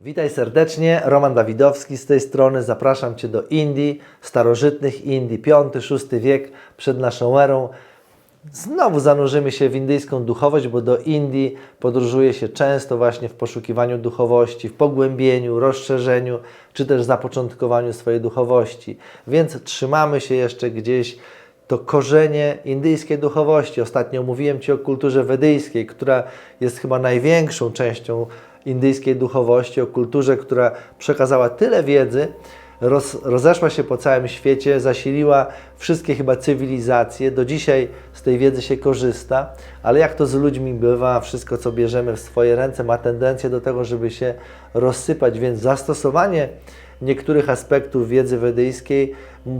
Witaj serdecznie, Roman Dawidowski z tej strony. Zapraszam Cię do Indii, starożytnych Indii, V-VI wiek przed naszą erą. Znowu zanurzymy się w indyjską duchowość, bo do Indii podróżuje się często właśnie w poszukiwaniu duchowości, w pogłębieniu, rozszerzeniu, czy też zapoczątkowaniu swojej duchowości. Więc trzymamy się jeszcze gdzieś to korzenie indyjskiej duchowości. Ostatnio mówiłem Ci o kulturze wedyjskiej, która jest chyba największą częścią indyjskiej duchowości, o kulturze, która przekazała tyle wiedzy, roz, rozeszła się po całym świecie, zasiliła wszystkie chyba cywilizacje. Do dzisiaj z tej wiedzy się korzysta, ale jak to z ludźmi bywa, wszystko co bierzemy w swoje ręce ma tendencję do tego, żeby się rozsypać, więc zastosowanie niektórych aspektów wiedzy wedyjskiej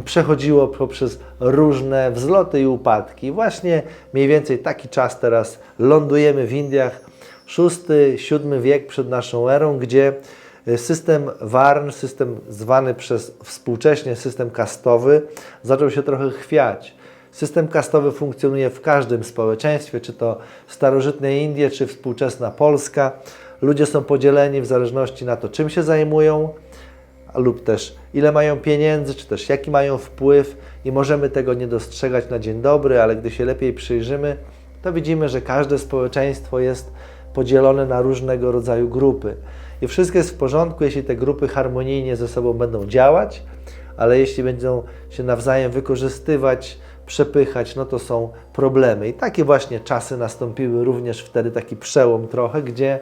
przechodziło poprzez różne wzloty i upadki. Właśnie mniej więcej taki czas teraz lądujemy w Indiach, VI-VII wiek przed naszą erą, gdzie system Warn, system zwany przez współcześnie system kastowy, zaczął się trochę chwiać. System kastowy funkcjonuje w każdym społeczeństwie, czy to starożytne Indie, czy współczesna Polska. Ludzie są podzieleni w zależności na to, czym się zajmują, lub też ile mają pieniędzy, czy też jaki mają wpływ i możemy tego nie dostrzegać na dzień dobry, ale gdy się lepiej przyjrzymy, to widzimy, że każde społeczeństwo jest podzielone na różnego rodzaju grupy. I wszystko jest w porządku, jeśli te grupy harmonijnie ze sobą będą działać, ale jeśli będą się nawzajem wykorzystywać, przepychać, no to są problemy. I takie właśnie czasy nastąpiły również wtedy, taki przełom trochę, gdzie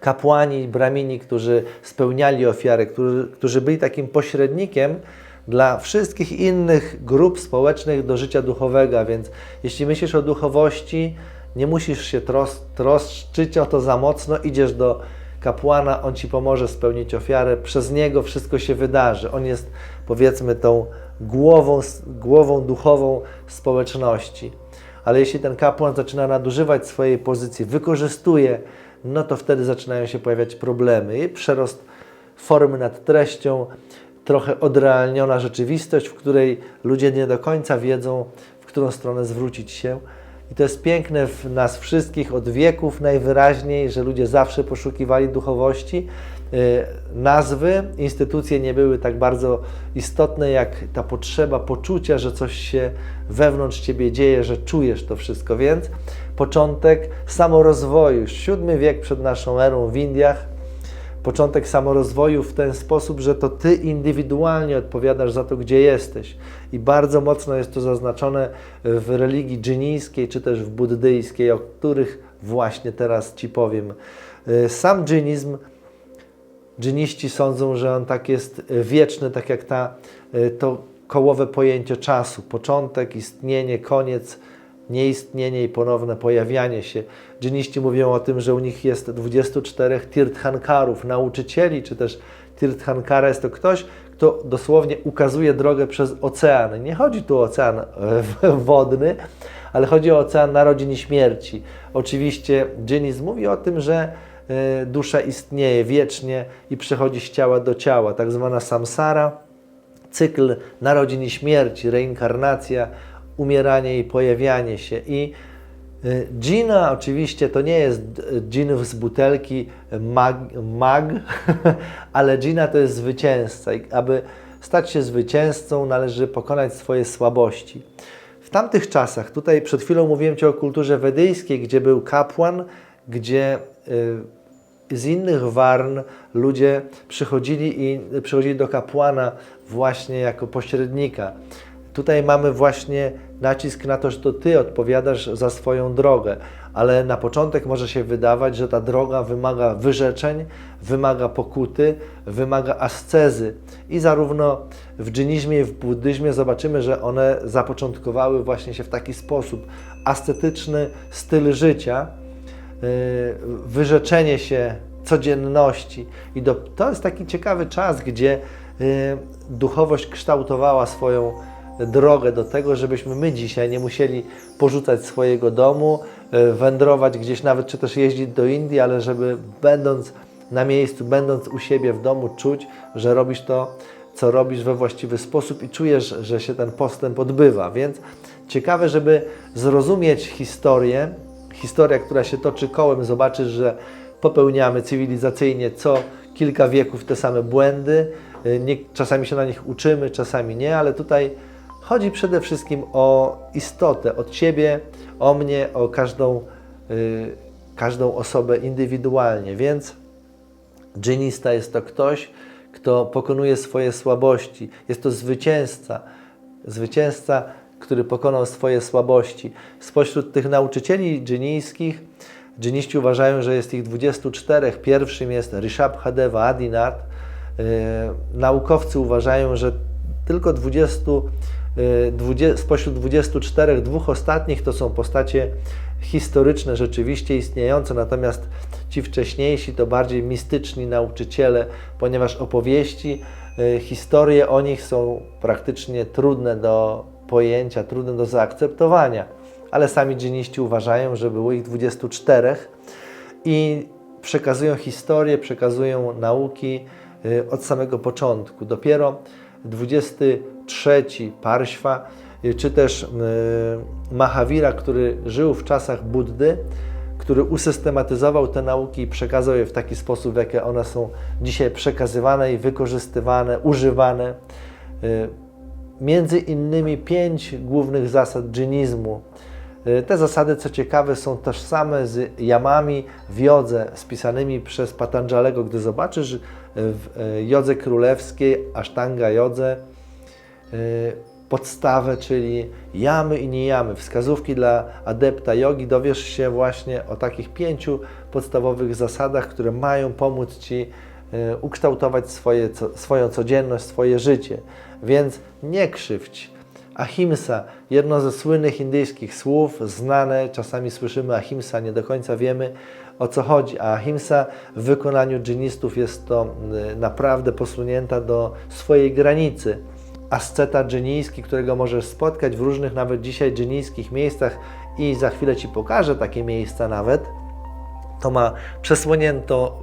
kapłani, bramini, którzy spełniali ofiary, którzy, którzy byli takim pośrednikiem dla wszystkich innych grup społecznych do życia duchowego. Więc jeśli myślisz o duchowości, nie musisz się tros, troszczyć o to za mocno, idziesz do kapłana, on ci pomoże spełnić ofiarę, przez niego wszystko się wydarzy. On jest powiedzmy tą głową, głową duchową społeczności. Ale jeśli ten kapłan zaczyna nadużywać swojej pozycji, wykorzystuje, no to wtedy zaczynają się pojawiać problemy przerost formy nad treścią, trochę odrealniona rzeczywistość, w której ludzie nie do końca wiedzą, w którą stronę zwrócić się. I to jest piękne w nas wszystkich od wieków najwyraźniej, że ludzie zawsze poszukiwali duchowości. Nazwy, instytucje nie były tak bardzo istotne, jak ta potrzeba poczucia, że coś się wewnątrz ciebie dzieje, że czujesz to wszystko. Więc początek samorozwoju, VII wiek przed naszą erą w Indiach, początek samorozwoju w ten sposób, że to Ty indywidualnie odpowiadasz za to, gdzie jesteś. I bardzo mocno jest to zaznaczone w religii dżinijskiej, czy też w buddyjskiej, o których właśnie teraz Ci powiem. Sam dżinizm, dżiniści sądzą, że on tak jest wieczny, tak jak ta, to kołowe pojęcie czasu. Początek, istnienie, koniec, nieistnienie i ponowne pojawianie się. Dżiniści mówią o tym, że u nich jest 24 tirthankarów, nauczycieli, czy też tirthankara jest to ktoś, kto dosłownie ukazuje drogę przez ocean. Nie chodzi tu o ocean wodny, ale chodzi o ocean narodzin i śmierci. Oczywiście dżinizm mówi o tym, że dusza istnieje wiecznie i przechodzi z ciała do ciała, tak zwana samsara, cykl narodzin i śmierci, reinkarnacja, umieranie i pojawianie się. I Gina oczywiście to nie jest gin z butelki mag, mag ale Gina to jest zwycięzca. I aby stać się zwycięzcą, należy pokonać swoje słabości. W tamtych czasach, tutaj przed chwilą mówiłem Ci o kulturze wedyjskiej, gdzie był kapłan, gdzie z innych warn ludzie przychodzili i przychodzili do kapłana właśnie jako pośrednika. Tutaj mamy właśnie nacisk na to, że to Ty odpowiadasz za swoją drogę, ale na początek może się wydawać, że ta droga wymaga wyrzeczeń, wymaga pokuty, wymaga ascezy. I zarówno w dżinizmie, i w buddyzmie zobaczymy, że one zapoczątkowały właśnie się w taki sposób. Ascetyczny styl życia, wyrzeczenie się codzienności. I to jest taki ciekawy czas, gdzie duchowość kształtowała swoją drogę do tego, żebyśmy my dzisiaj nie musieli porzucać swojego domu, wędrować gdzieś nawet, czy też jeździć do Indii, ale żeby będąc na miejscu, będąc u siebie w domu, czuć, że robisz to, co robisz we właściwy sposób i czujesz, że się ten postęp odbywa. Więc ciekawe, żeby zrozumieć historię, historia, która się toczy kołem, zobaczysz, że popełniamy cywilizacyjnie co kilka wieków te same błędy. Y, Nie, czasami się na nich uczymy, czasami nie, ale tutaj chodzi przede wszystkim o istotę, o Ciebie, o mnie, o każdą, y, każdą osobę indywidualnie. Więc dżinista jest to ktoś, kto pokonuje swoje słabości. Jest to zwycięzca. Zwycięzca, który pokonał swoje słabości. Spośród tych nauczycieli dżinijskich, dżiniści uważają, że jest ich 24. Pierwszym jest Rishabhadeva Adinath. Yy, naukowcy uważają, że tylko 20, yy, 20, spośród 24 dwóch ostatnich to są postacie historyczne, rzeczywiście istniejące, natomiast ci wcześniejsi to bardziej mistyczni nauczyciele, ponieważ opowieści, y, historie o nich są praktycznie trudne do pojęcia, trudne do zaakceptowania. Ale sami dżiniści uważają, że było ich 24 i przekazują historię, przekazują nauki y, od samego początku. Dopiero 23 Parśwa, y, czy też y, Mahavira, który żył w czasach Buddy, który usystematyzował te nauki i przekazał je w taki sposób, w jaki one są dzisiaj przekazywane i wykorzystywane, używane. Y, Między innymi pięć głównych zasad dżinizmu. Y, Te zasady, co ciekawe, są tożsame z jamami w jodze spisanymi przez Patanjalego. Gdy zobaczysz y, w y, jodze królewskiej, asztanga jodze, podstawę, czyli jamy i niejamy, wskazówki dla adepta jogi, dowiesz się właśnie o takich pięciu podstawowych zasadach, które mają pomóc Ci ukształtować swoje, swoją codzienność, swoje życie. Więc nie krzywdź. Ahimsa, jedno ze słynnych indyjskich słów, znane, czasami słyszymy ahimsa, nie do końca wiemy o co chodzi. A ahimsa w wykonaniu dżinistów jest to y, naprawdę posunięta do swojej granicy. Asceta dżinijski, którego możesz spotkać w różnych nawet dzisiaj dżinijskich miejscach i za chwilę Ci pokażę takie miejsca nawet, to ma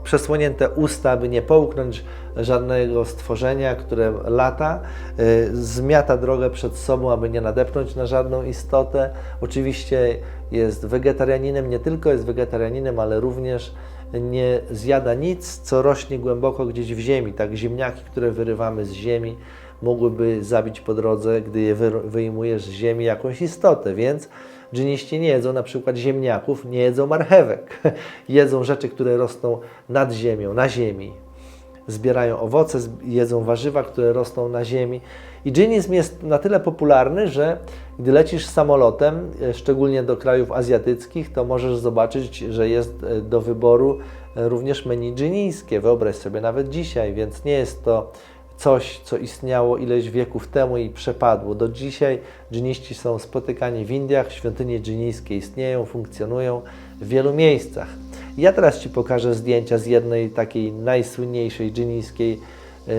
przesłonięte usta, by nie połknąć żadnego stworzenia, które lata, y, zmiata drogę przed sobą, aby nie nadepnąć na żadną istotę. Oczywiście jest wegetarianinem, nie tylko jest wegetarianinem, ale również nie zjada nic, co rośnie głęboko gdzieś w ziemi. Tak ziemniaki, które wyrywamy z ziemi, mogłyby zabić po drodze, gdy je wy- wyjmujesz z ziemi jakąś istotę, więc dżiniści nie jedzą na przykład ziemniaków, nie jedzą marchewek. jedzą rzeczy, które rosną nad ziemią, na ziemi. Zbierają owoce, jedzą warzywa, które rosną na ziemi. I dżinizm jest na tyle popularny, że gdy lecisz samolotem, e, szczególnie do krajów azjatyckich, to możesz zobaczyć, że jest e, do wyboru e, również menu dżinijskie. Wyobraź sobie nawet dzisiaj, więc nie jest to coś, co istniało ileś wieków temu i przepadło. Do dzisiaj dżiniści są spotykani w Indiach, świątynie dżinijskie istnieją, funkcjonują w wielu miejscach. Ja teraz Ci pokażę zdjęcia z jednej takiej najsłynniejszej dżinijskiej, yy,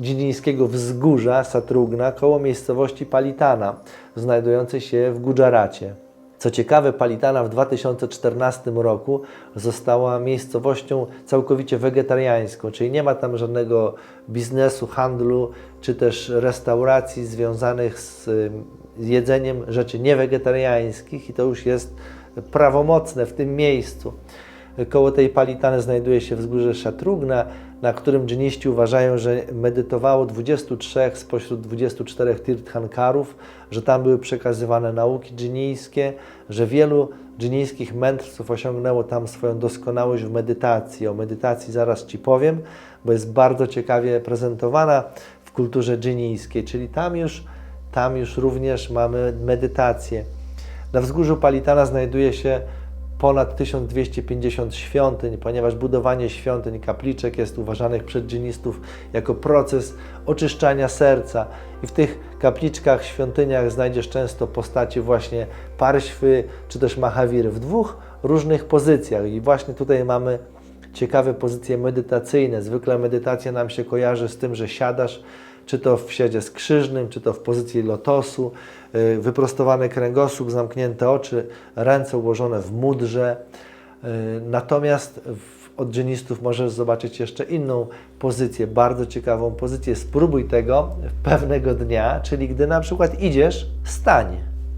dżinijskiego wzgórza Satrugna koło miejscowości Palitana, znajdującej się w Gudżaracie. Co ciekawe, Palitana w 2014 roku została miejscowością całkowicie wegetariańską, czyli nie ma tam żadnego biznesu, handlu czy też restauracji związanych z y, jedzeniem rzeczy niewegetariańskich i to już jest prawomocne w tym miejscu. Koło tej palitany znajduje się wzgórze Szatrugna, na którym dżiniści uważają, że medytowało 23 spośród 24 tirthankarów, że tam były przekazywane nauki dżinijskie, że wielu dżinijskich mędrców osiągnęło tam swoją doskonałość w medytacji. O medytacji zaraz Ci powiem, bo jest bardzo ciekawie prezentowana w kulturze dżinijskiej, czyli tam już, tam już również mamy medytację. Na wzgórzu Palitana znajduje się ponad 1250 świątyń, ponieważ budowanie świątyń, kapliczek jest uważanych przez dżinistów jako proces oczyszczania serca. I w tych kapliczkach, świątyniach znajdziesz często postacie właśnie Parśwy czy też Mahawiry w dwóch różnych pozycjach. I właśnie tutaj mamy ciekawe pozycje medytacyjne. Zwykle medytacja nam się kojarzy z tym, że siadasz czy to w siedzie skrzyżnym, czy to w pozycji lotosu, y, wyprostowany kręgosłup, zamknięte oczy, ręce ułożone w mudrze. Y, Natomiast w- od dżinistów możesz zobaczyć jeszcze inną pozycję, bardzo ciekawą pozycję. Spróbuj tego pewnego dnia, czyli gdy na przykład idziesz, stań.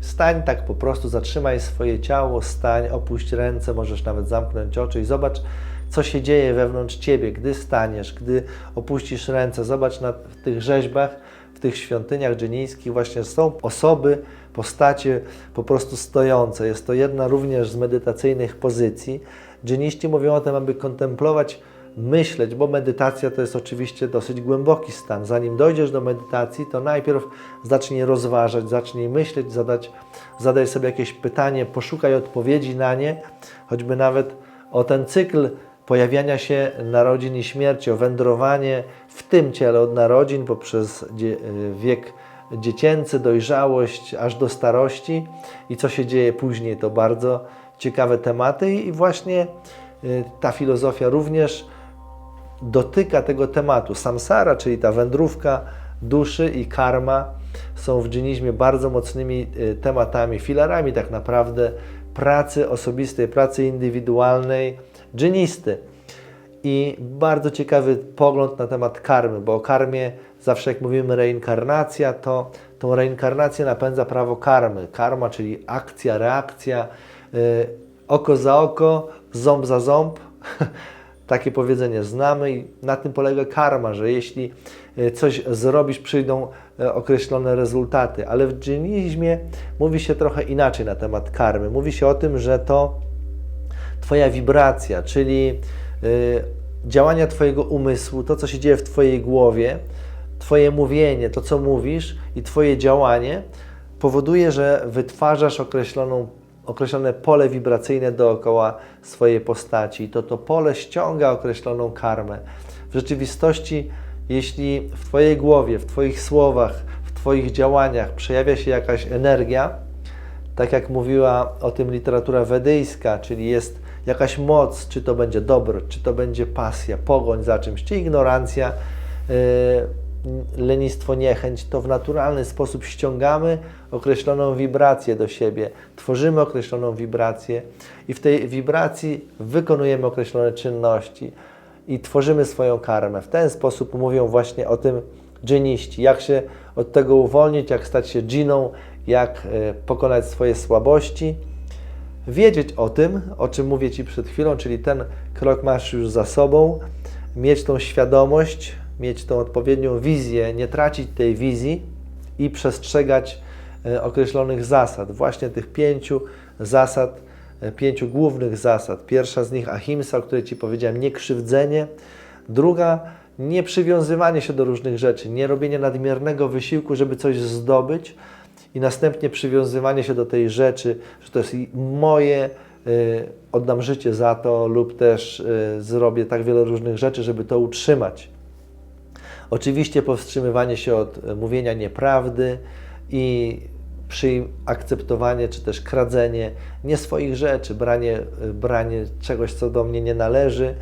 Stań tak po prostu, zatrzymaj swoje ciało, stań, opuść ręce, możesz nawet zamknąć oczy i zobacz, co się dzieje wewnątrz ciebie, gdy staniesz, gdy opuścisz ręce. Zobacz na w tych rzeźbach, w tych świątyniach dżiniejskich właśnie są osoby, postacie po prostu stojące. Jest to jedna również z medytacyjnych pozycji. Dżiniści mówią o tym, aby kontemplować, myśleć, bo medytacja to jest oczywiście dosyć głęboki stan. Zanim dojdziesz do medytacji, to najpierw zacznij rozważać, zacznij myśleć, zadać, zadaj sobie jakieś pytanie, poszukaj odpowiedzi na nie, choćby nawet o ten cykl pojawiania się narodzin i śmierci, o wędrowanie w tym ciele od narodzin poprzez dzie- wiek dziecięcy, dojrzałość, aż do starości i co się dzieje później, to bardzo ciekawe tematy i właśnie y, ta filozofia również dotyka tego tematu. Samsara, czyli ta wędrówka duszy i karma są w dżinizmie bardzo mocnymi y, tematami, filarami tak naprawdę pracy osobistej, pracy indywidualnej dżinisty. I bardzo ciekawy pogląd na temat karmy, bo o karmie zawsze jak mówimy reinkarnacja, to tą reinkarnację napędza prawo karmy. Karma, czyli akcja, reakcja, y, oko za oko, ząb za ząb. Takie powiedzenie znamy i na tym polega karma, że jeśli y, coś zrobisz, przyjdą y, określone rezultaty. Ale w dżinizmie mówi się trochę inaczej na temat karmy. Mówi się o tym, że to Twoja wibracja, czyli y, działania Twojego umysłu, to co się dzieje w Twojej głowie, Twoje mówienie, to co mówisz i Twoje działanie powoduje, że wytwarzasz określoną, określone pole wibracyjne dookoła swojej postaci. I to to pole ściąga określoną karmę. W rzeczywistości, jeśli w Twojej głowie, w Twoich słowach, w Twoich działaniach przejawia się jakaś energia, tak jak mówiła o tym literatura wedyjska, czyli jest jakaś moc, czy to będzie dobro, czy to będzie pasja, pogoń za czymś, czy ignorancja, yy, lenistwo, niechęć, to w naturalny sposób ściągamy określoną wibrację do siebie, tworzymy określoną wibrację i w tej wibracji wykonujemy określone czynności i tworzymy swoją karmę. W ten sposób mówią właśnie o tym dżiniści, jak się od tego uwolnić, jak stać się dżiną, jak e, pokonać swoje słabości. Wiedzieć o tym, o czym mówię Ci przed chwilą, czyli ten krok masz już za sobą, mieć tą świadomość, mieć tą odpowiednią wizję, nie tracić tej wizji i przestrzegać e, określonych zasad, właśnie tych pięciu zasad, e, pięciu głównych zasad. Pierwsza z nich ahimsa, o której Ci powiedziałem, niekrzywdzenie. Druga, nie przywiązywanie się do różnych rzeczy, nie robienie nadmiernego wysiłku, żeby coś zdobyć i następnie przywiązywanie się do tej rzeczy, że to jest moje, y, oddam życie za to lub też y, zrobię tak wiele różnych rzeczy, żeby to utrzymać. Oczywiście powstrzymywanie się od e, mówienia nieprawdy i przy akceptowanie czy też kradzenie nie swoich rzeczy, branie, e, branie czegoś, co do mnie nie należy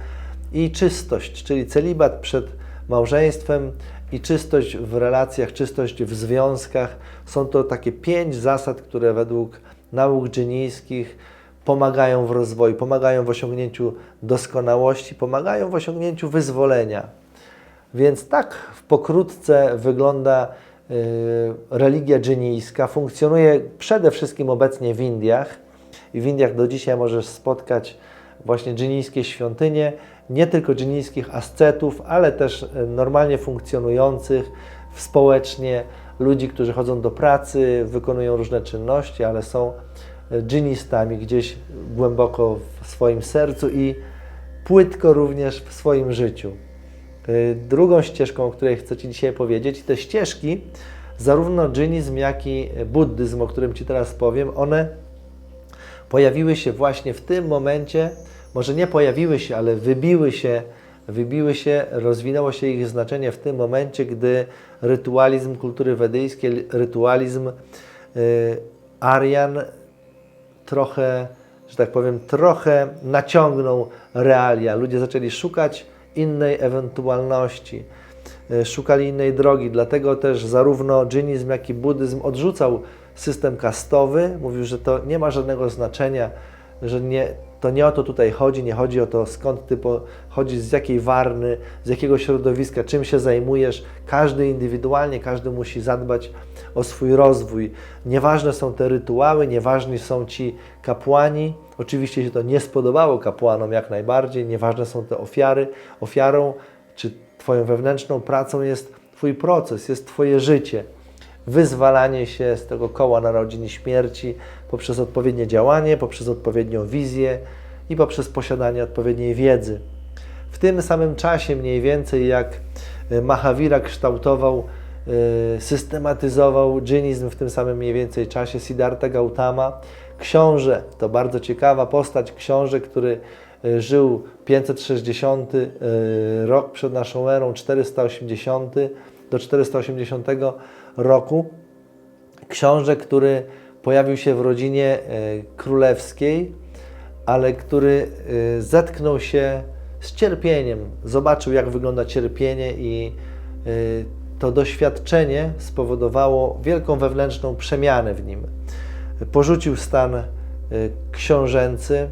i czystość, czyli celibat przed małżeństwem i czystość w relacjach, czystość w związkach. Są to takie pięć zasad, które według nauk dżinijskich pomagają w rozwoju, pomagają w osiągnięciu doskonałości, pomagają w osiągnięciu wyzwolenia. Więc tak w pokrótce wygląda y, religia dżinijska. Funkcjonuje przede wszystkim obecnie w Indiach. I w Indiach do dzisiaj możesz spotkać właśnie dżinijskie świątynie, nie tylko dżinijskich ascetów, ale też y, normalnie funkcjonujących społecznie ludzi, którzy chodzą do pracy, wykonują różne czynności, ale są y, dżinistami gdzieś głęboko w swoim sercu i płytko również w swoim życiu. Y, Drugą ścieżką, o której chcę Ci dzisiaj powiedzieć, te ścieżki, zarówno dżinizm, jak i buddyzm, o którym Ci teraz powiem, one pojawiły się właśnie w tym momencie, może nie pojawiły się, ale wybiły się, wybiły się, rozwinęło się ich znaczenie w tym momencie, gdy rytualizm kultury wedyjskiej, rytualizm y, Aryan trochę, że tak powiem, trochę naciągnął realia. Ludzie zaczęli szukać innej ewentualności, y, szukali innej drogi. Dlatego też zarówno dżinizm, jak i buddyzm odrzucał system kastowy. Mówił, że to nie ma żadnego znaczenia, że nie, to nie o to tutaj chodzi, nie chodzi o to skąd ty pochodzisz, z jakiej warny, z jakiego środowiska, czym się zajmujesz. Każdy indywidualnie, każdy musi zadbać o swój rozwój. Nieważne są te rytuały, nieważni są ci kapłani. Oczywiście się to nie spodobało kapłanom jak najbardziej, nieważne są te ofiary. Ofiarą czy Twoją wewnętrzną pracą jest Twój proces, jest Twoje życie. Wyzwalanie się z tego koła narodzin i śmierci poprzez odpowiednie działanie, poprzez odpowiednią wizję i poprzez posiadanie odpowiedniej wiedzy. W tym samym czasie, mniej więcej jak e, Mahavira kształtował, e, systematyzował dżinizm, w tym samym mniej więcej czasie Siddhartha Gautama, książę, to bardzo ciekawa postać, książę, który e, żył 560 rok przed naszą erą, 480 do 480 roku. Książę, który pojawił się w rodzinie e, królewskiej, ale który e, zetknął się z cierpieniem. Zobaczył, jak wygląda cierpienie, i e, to doświadczenie spowodowało wielką wewnętrzną przemianę w nim. Porzucił stan książęcy,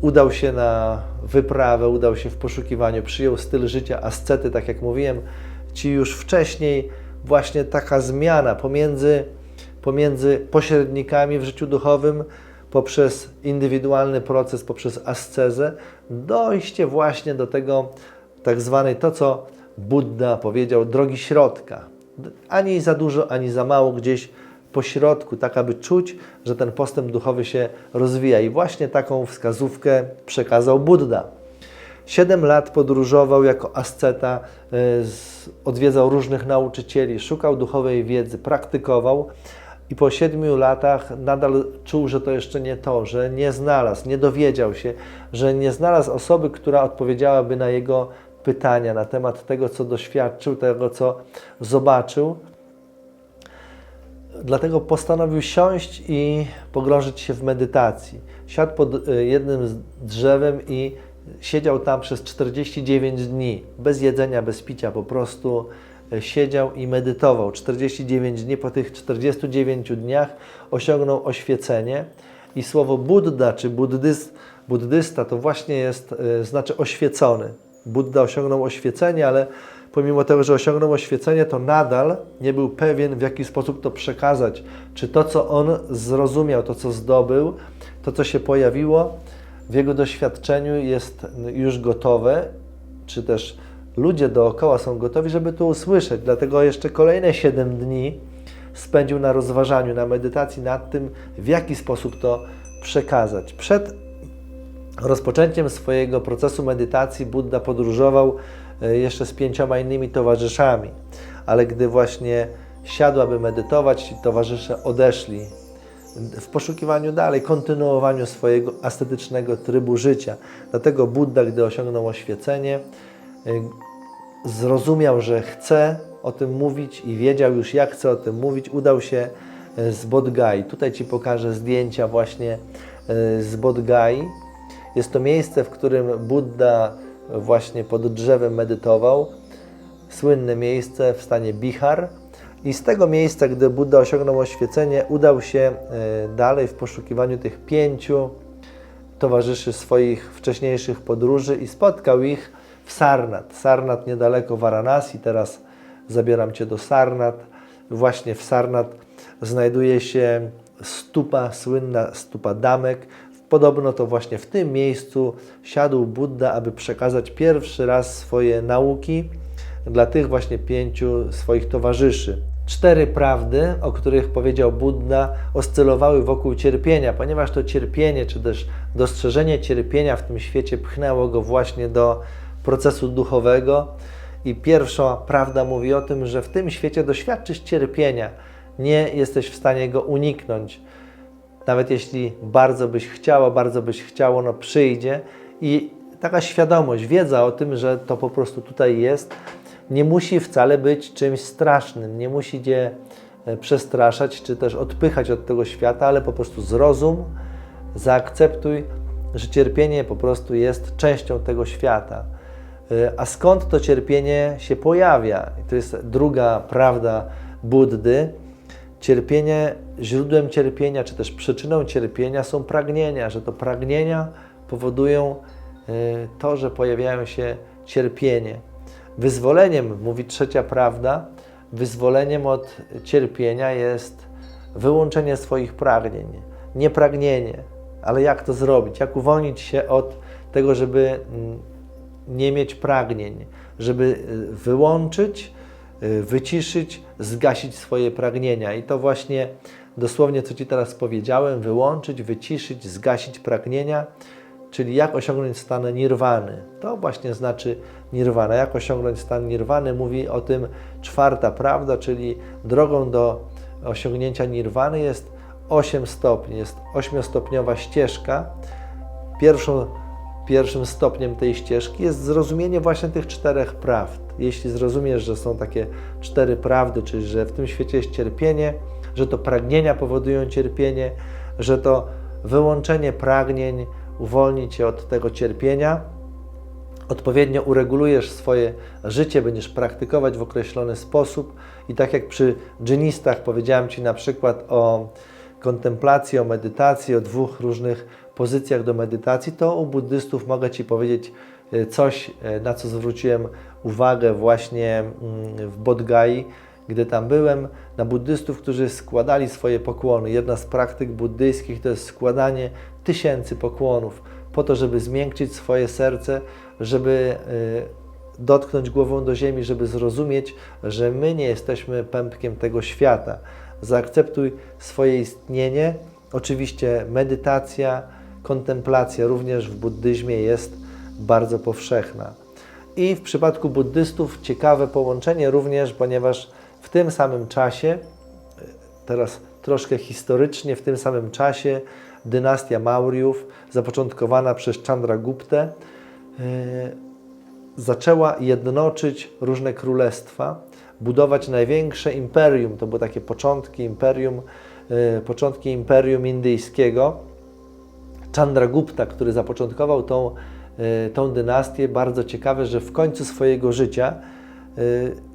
udał się na wyprawę, udał się w poszukiwaniu, przyjął styl życia ascety, tak jak mówiłem Ci już wcześniej, właśnie taka zmiana pomiędzy pomiędzy pośrednikami w życiu duchowym, poprzez indywidualny proces, poprzez ascezę, dojście właśnie do tego tak zwanej, to co Buddha powiedział, drogi środka. Ani za dużo, ani za mało, gdzieś po środku, tak aby czuć, że ten postęp duchowy się rozwija. I właśnie taką wskazówkę przekazał Buddha. Siedem lat podróżował jako asceta, e, odwiedzał różnych nauczycieli, szukał duchowej wiedzy, praktykował, i po siedmiu latach nadal czuł, że to jeszcze nie to, że nie znalazł, nie dowiedział się, że nie znalazł osoby, która odpowiedziałaby na jego pytania na temat tego, co doświadczył, tego, co zobaczył. Dlatego postanowił siąść i pogrążyć się w medytacji. Siadł pod e, jednym drzewem i siedział tam przez 49 dni, bez jedzenia, bez picia, po prostu siedział i medytował. 49 dni, po tych 49 dniach osiągnął oświecenie i słowo Buddha czy buddyst, buddysta to właśnie jest, e, znaczy oświecony. Buddha osiągnął oświecenie, ale pomimo tego, że osiągnął oświecenie, to nadal nie był pewien, w jaki sposób to przekazać. Czy to, co on zrozumiał, to, co zdobył, to, co się pojawiło w jego doświadczeniu, jest już gotowe, czy też ludzie dookoła są gotowi, żeby to usłyszeć. Dlatego jeszcze kolejne 7 dni spędził na rozważaniu, na medytacji nad tym, w jaki sposób to przekazać. Przed rozpoczęciem swojego procesu medytacji Buddha podróżował e, jeszcze z pięcioma innymi towarzyszami, ale gdy właśnie siadł, aby medytować, towarzysze odeszli w poszukiwaniu dalej, kontynuowaniu swojego ascetycznego trybu życia. Dlatego Buddha, gdy osiągnął oświecenie, zrozumiał, że chce o tym mówić i wiedział już, jak chce o tym mówić, udał się e, z Bodgai. Tutaj Ci pokażę zdjęcia właśnie e, z Bodgai. Jest to miejsce, w którym Buddha właśnie pod drzewem medytował. Słynne miejsce w stanie Bihar. I z tego miejsca, gdy Buddha osiągnął oświecenie, udał się dalej w poszukiwaniu tych pięciu towarzyszy swoich wcześniejszych podróży i spotkał ich w Sarnat. Sarnat niedaleko Varanasi, teraz zabieram Cię do Sarnat. Właśnie w Sarnat znajduje się stupa, słynna stupa Damek. Podobno to właśnie w tym miejscu siadł Buddha, aby przekazać pierwszy raz swoje nauki dla tych właśnie pięciu swoich towarzyszy. Cztery prawdy, o których powiedział Buddha, oscylowały wokół cierpienia, ponieważ to cierpienie, czy też dostrzeżenie cierpienia w tym świecie pchnęło go właśnie do procesu duchowego. I pierwsza prawda mówi o tym, że w tym świecie doświadczysz cierpienia, nie jesteś w stanie go uniknąć. Nawet jeśli bardzo byś chciała, bardzo byś chciało, no przyjdzie. I taka świadomość, wiedza o tym, że to po prostu tutaj jest, nie musi wcale być czymś strasznym, nie musi cię e, przestraszać, czy też odpychać od tego świata, ale po prostu zrozum, zaakceptuj, że cierpienie po prostu jest częścią tego świata. E, a skąd to cierpienie się pojawia? To jest druga prawda Buddy. cierpienie, źródłem cierpienia, czy też przyczyną cierpienia są pragnienia, że to pragnienia powodują y, to, że pojawiają się cierpienie. Wyzwoleniem, mówi trzecia prawda, wyzwoleniem od cierpienia jest wyłączenie swoich pragnień, niepragnienie. Ale jak to zrobić? Jak uwolnić się od tego, żeby mm, nie mieć pragnień, żeby y, wyłączyć, y, wyciszyć, zgasić swoje pragnienia. I to właśnie dosłownie, co Ci teraz powiedziałem, wyłączyć, wyciszyć, zgasić pragnienia, czyli jak osiągnąć stan nirwany. To właśnie znaczy nirwana. Jak osiągnąć stan nirwany, mówi o tym czwarta prawda, czyli drogą do osiągnięcia nirwany jest 8 stopni, jest ośmiostopniowa ścieżka. Pierwszą pierwszym stopniem tej ścieżki jest zrozumienie właśnie tych czterech prawd. Jeśli zrozumiesz, że są takie cztery prawdy, czyli że w tym świecie jest cierpienie, że to pragnienia powodują cierpienie, że to wyłączenie pragnień uwolni cię od tego cierpienia, odpowiednio uregulujesz swoje życie, będziesz praktykować w określony sposób i tak jak przy dżinistach powiedziałem Ci na przykład o kontemplacji, o medytacji, o dwóch różnych pozycjach do medytacji, to u buddystów mogę Ci powiedzieć e, coś, e, na co zwróciłem uwagę właśnie mm, w Bodgai, gdy tam byłem, na buddystów, którzy składali swoje pokłony. Jedna z praktyk buddyjskich to jest składanie tysięcy pokłonów po to, żeby zmiękczyć swoje serce, żeby e, dotknąć głową do ziemi, żeby zrozumieć, że my nie jesteśmy pępkiem tego świata. Zaakceptuj swoje istnienie. Oczywiście medytacja, kontemplacja również w buddyzmie jest bardzo powszechna. I w przypadku buddystów ciekawe połączenie również, ponieważ w tym samym czasie, teraz troszkę historycznie, w tym samym czasie dynastia Mauriów, zapoczątkowana przez Chandraguptę, yy, zaczęła jednoczyć różne królestwa, budować największe imperium. To były takie początki imperium, yy, początki imperium indyjskiego. Chandragupta, który zapoczątkował tą, yy, tą dynastię, bardzo ciekawe, że w końcu swojego życia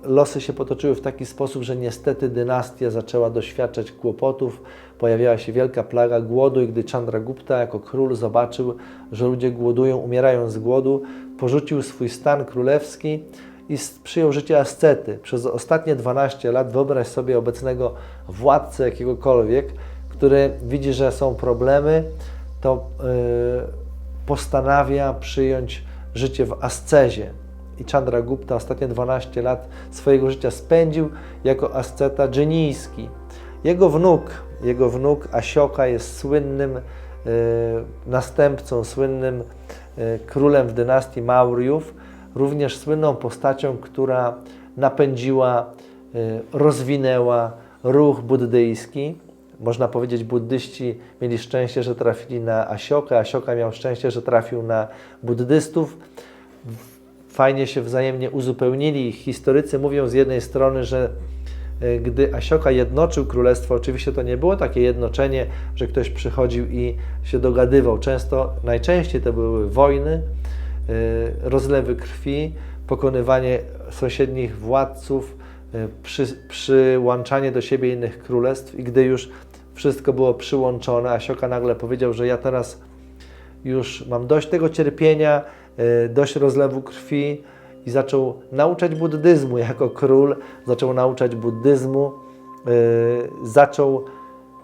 losy się potoczyły w taki sposób, że niestety dynastia zaczęła doświadczać kłopotów, pojawiała się wielka plaga głodu i gdy Chandragupta jako król zobaczył, że ludzie głodują, umierają z głodu, porzucił swój stan królewski i przyjął życie ascety. Przez ostatnie 12 lat wyobraź sobie obecnego władcę jakiegokolwiek, który widzi, że są problemy, to yy, postanawia przyjąć życie w ascezie. I Chandragupta ostatnie 12 lat swojego życia spędził jako asceta dżenijski. Jego wnuk, jego wnuk Asioka jest słynnym y, następcą, słynnym y, królem w dynastii Mauriów, również słynną postacią, która napędziła, y, rozwinęła ruch buddyjski. Można powiedzieć, buddyści mieli szczęście, że trafili na Asiokę, Asioka miał szczęście, że trafił na buddystów. Fajnie się wzajemnie uzupełnili. Historycy mówią z jednej strony, że E, gdy Asioka jednoczył królestwo, oczywiście to nie było takie jednoczenie, że ktoś przychodził i się dogadywał. Często, najczęściej to były wojny, e, rozlewy krwi, pokonywanie sąsiednich władców, e, przy, przyłączanie do siebie innych królestw i gdy już wszystko było przyłączone, Asioka nagle powiedział, że ja teraz już mam dość tego cierpienia, dość rozlewu krwi, i zaczął nauczać buddyzmu jako król, zaczął nauczać buddyzmu, yy, zaczął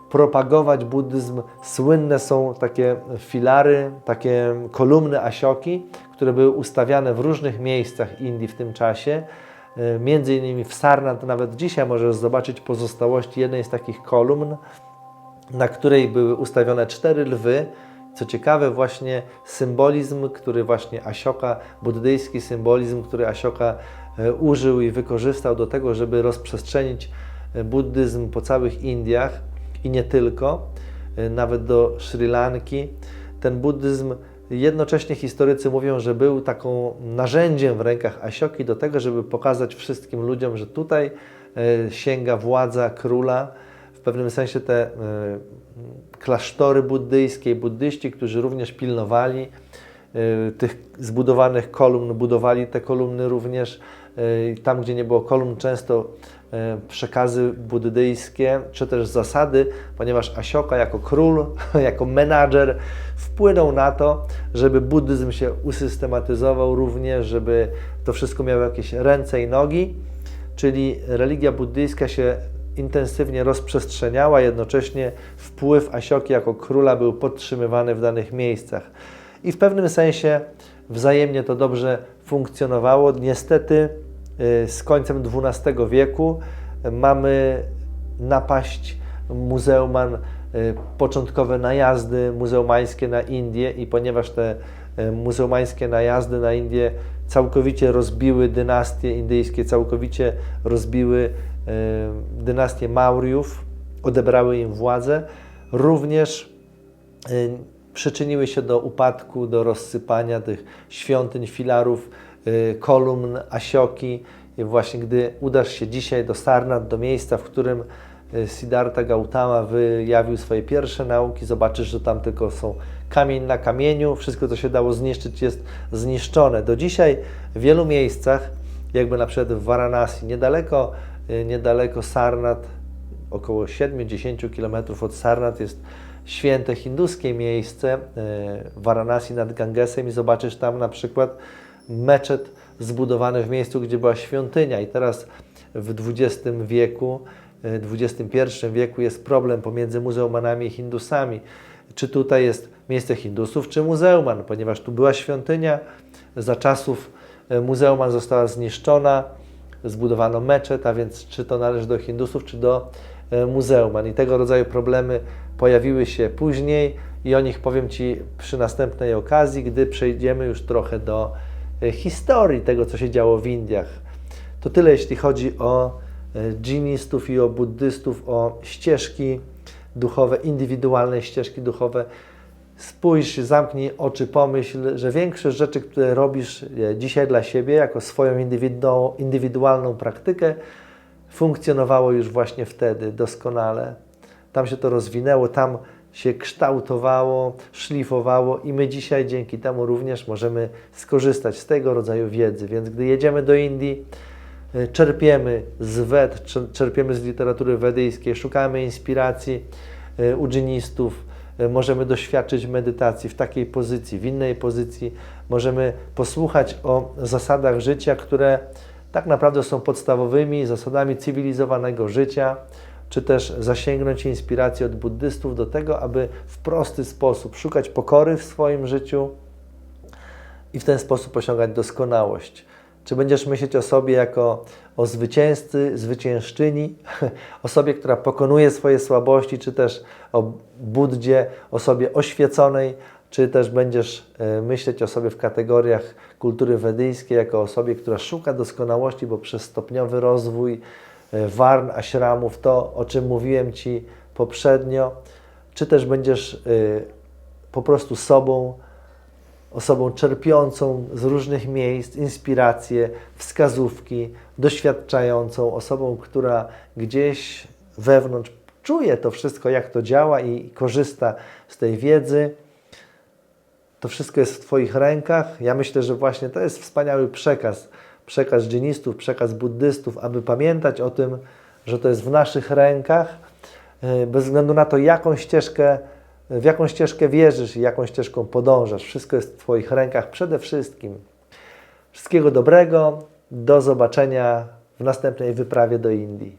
propagować buddyzm. Słynne są takie filary, takie kolumny Asioki, które były ustawiane w różnych miejscach Indii w tym czasie. Yy, między innymi w Sarnat, nawet dzisiaj możesz zobaczyć pozostałości jednej z takich kolumn, na której były ustawione cztery lwy, co ciekawe, właśnie symbolizm, który właśnie Asioka, buddyjski symbolizm, który Asioka e, użył i wykorzystał do tego, żeby rozprzestrzenić e, buddyzm po całych Indiach i nie tylko, e, nawet do Sri Lanki. Ten buddyzm jednocześnie historycy mówią, że był taką narzędziem w rękach Asioki do tego, żeby pokazać wszystkim ludziom, że tutaj sięga władza króla. W pewnym sensie te klasztory buddyjskie, buddyści, którzy również pilnowali y, tych zbudowanych kolumn, budowali te kolumny również, y, tam gdzie nie było kolumn, często przekazy buddyjskie, czy też zasady, ponieważ Asioka jako król, jako menadżer wpłynął na to, żeby buddyzm się usystematyzował również, żeby to wszystko miało jakieś ręce i nogi, czyli religia buddyjska się intensywnie rozprzestrzeniała, jednocześnie wpływ Asioki jako króla był podtrzymywany w danych miejscach. I w pewnym sensie wzajemnie to dobrze funkcjonowało. Niestety y, z końcem XII wieku mamy napaść muzeuman, y, początkowe najazdy muzeumańskie na Indię i ponieważ te y, muzeumańskie najazdy na Indię całkowicie rozbiły dynastie indyjskie, całkowicie rozbiły dynastię Mauriów, odebrały im władzę, również y, przyczyniły się do upadku, do rozsypania tych świątyń, filarów, y, kolumn, Asioki. I właśnie gdy udasz się dzisiaj do Sarnat, do miejsca, w którym y, Siddhartha Gautama wyjawił swoje pierwsze nauki, zobaczysz, że tam tylko są kamień na kamieniu, wszystko, co się dało zniszczyć, jest zniszczone. Do dzisiaj w wielu miejscach, jakby na przykład w Varanasi, niedaleko, niedaleko Sarnat, około 7-10 km od Sarnat jest święte hinduskie miejsce, y, Varanasi nad Gangesem i zobaczysz tam na przykład meczet zbudowany w miejscu, gdzie była świątynia i teraz w XX wieku, y, XXI wieku jest problem pomiędzy muzułmanami i hindusami. Czy tutaj jest miejsce hindusów, czy muzełman, ponieważ tu była świątynia, za czasów y, muzełman została zniszczona, zbudowano meczet, a więc czy to należy do hindusów, czy do y, muzełman. I tego rodzaju problemy pojawiły się później i o nich powiem Ci przy następnej okazji, gdy przejdziemy już trochę do y, historii tego, co się działo w Indiach. To tyle, jeśli chodzi o y, dżinistów i o buddystów, o ścieżki duchowe, indywidualne ścieżki duchowe. Spójrz, zamknij oczy, pomyśl, że większość rzeczy, które robisz e, dzisiaj dla siebie, jako swoją indywidu- indywidualną praktykę, funkcjonowało już właśnie wtedy doskonale. Tam się to rozwinęło, tam się kształtowało, szlifowało i my dzisiaj dzięki temu również możemy skorzystać z tego rodzaju wiedzy. Więc gdy jedziemy do Indii, y, czerpiemy z Wed, czer- czerpiemy z literatury wedyjskiej, szukamy inspiracji y, u dżinistów, możemy doświadczyć medytacji w takiej pozycji, w innej pozycji, możemy posłuchać o zasadach życia, które tak naprawdę są podstawowymi zasadami cywilizowanego życia, czy też zasięgnąć inspiracji od buddystów do tego, aby w prosty sposób szukać pokory w swoim życiu i w ten sposób osiągać doskonałość. Czy będziesz myśleć o sobie jako o zwycięzcy, zwyciężczyni, osobie, która pokonuje swoje słabości, czy też o Buddzie, osobie oświeconej, czy też będziesz e, myśleć o sobie w kategoriach kultury wedyjskiej jako osobie, która szuka doskonałości, bo przez stopniowy rozwój e, warn, ashramów, to o czym mówiłem Ci poprzednio, czy też będziesz e, po prostu sobą, osobą czerpiącą z różnych miejsc inspiracje, wskazówki, doświadczającą, osobą, która gdzieś wewnątrz czuje to wszystko, jak to działa i korzysta z tej wiedzy. To wszystko jest w Twoich rękach. Ja myślę, że właśnie to jest wspaniały przekaz, przekaz dżinistów, przekaz buddystów, aby pamiętać o tym, że to jest w naszych rękach, e, bez względu na to, jaką ścieżkę, w jaką ścieżkę wierzysz i jaką ścieżką podążasz. Wszystko jest w Twoich rękach przede wszystkim. Wszystkiego dobrego. Do zobaczenia w następnej wyprawie do Indii.